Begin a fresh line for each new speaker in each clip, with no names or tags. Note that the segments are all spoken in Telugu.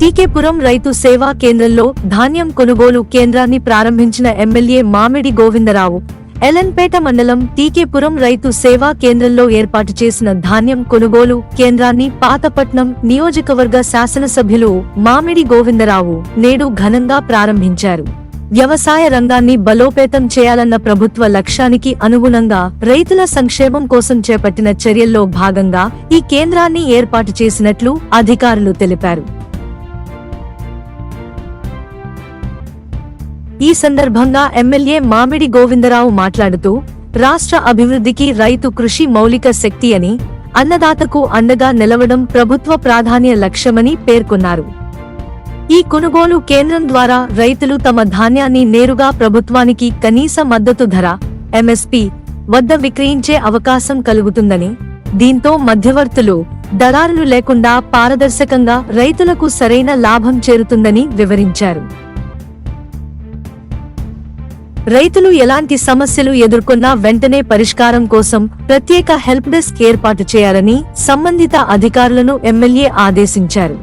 టీకేపురం రైతు సేవా కేంద్రంలో ధాన్యం కొనుగోలు కేంద్రాన్ని ప్రారంభించిన ఎమ్మెల్యే మామిడి గోవిందరావు. ఎలన్పేట మండలం టీకేపురం రైతు సేవా కేంద్రంలో ఏర్పాటు చేసిన ధాన్యం కొనుగోలు కేంద్రాన్ని పాతపట్నం నియోజకవర్గ శాసనసభ్యులు మామిడి గోవిందరావు నేడు ఘనంగా ప్రారంభించారు. వ్యవసాయ రంగాన్ని బలోపేతం చేయాలన్న ప్రభుత్వ లక్ష్యానికి అనుగుణంగా రైతుల సంక్షేమం కోసం చేపట్టిన చర్యల్లో భాగంగా ఈ కేంద్రాన్ని ఏర్పాటు చేసినట్లు అధికారులు తెలిపారు. ఈ సందర్భంగా ఎమ్మెల్యే మామిడి గోవిందరావు మాట్లాడుతూ రాష్ట్ర అభివృద్ధికి రైతు కృషి మౌలిక శక్తి అని అన్నదాతకు అండగా నిలవడం ప్రభుత్వ ప్రాధాన్య లక్ష్యమని పేర్కొన్నారు. ఈ కొనుగోలు కేంద్రం ద్వారా రైతులు తమ ధాన్యాన్ని నేరుగా ప్రభుత్వానికి కనీస మద్దతు ధర ఎంఎస్పి వద్ద విక్రయించే అవకాశం కలుగుతుందని దీంతో మధ్యవర్తులు దళారులు లేకుండా పారదర్శకంగా రైతులకు సరైన లాభం చేరుతుందని వివరించారు. రైతులు ఎలాంటి సమస్యలు ఎదుర్కొన్నా వెంటనే పరిష్కారం కోసం ప్రత్యేక హెల్ప్ డెస్క్ ఏర్పాటు చేయాలని సంబంధిత అధికారులను ఎమ్మెల్యే ఆదేశించారు.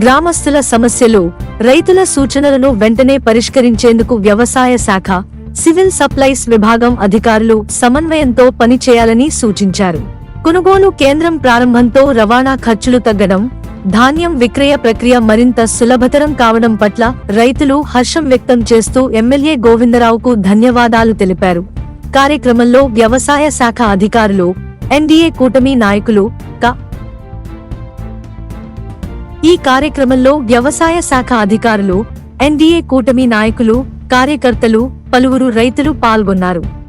గ్రామస్తుల సమస్యలు రైతుల సూచనలను వెంటనే పరిష్కరించేందుకు వ్యవసాయ శాఖ సివిల్ సప్లైస్ విభాగం అధికారులు సమన్వయంతో పనిచేయాలని సూచించారు. కొనుగోలు కేంద్రం ప్రారంభంతో రవాణా ఖర్చులు తగ్గడం ధాన్యం విక్రయ ప్రక్రియ మరింత సులభతరం కావడం పట్ల రైతులు హర్షం వ్యక్తం చేస్తూ ఎమ్మెల్యే గోవిందరావుకు ధన్యవాదాలు తెలిపారు. కార్యక్రమంలో వ్యవసాయ శాఖ అధికారులు ఎన్డీఏ కూటమి నాయకులు ఈ కార్యక్రమంలో వ్యవసాయ శాఖ అధికారులు ఎన్డీఏ కూటమి నాయకులు కార్యకర్తలు పలువురు రైతులు పాల్గొన్నారు.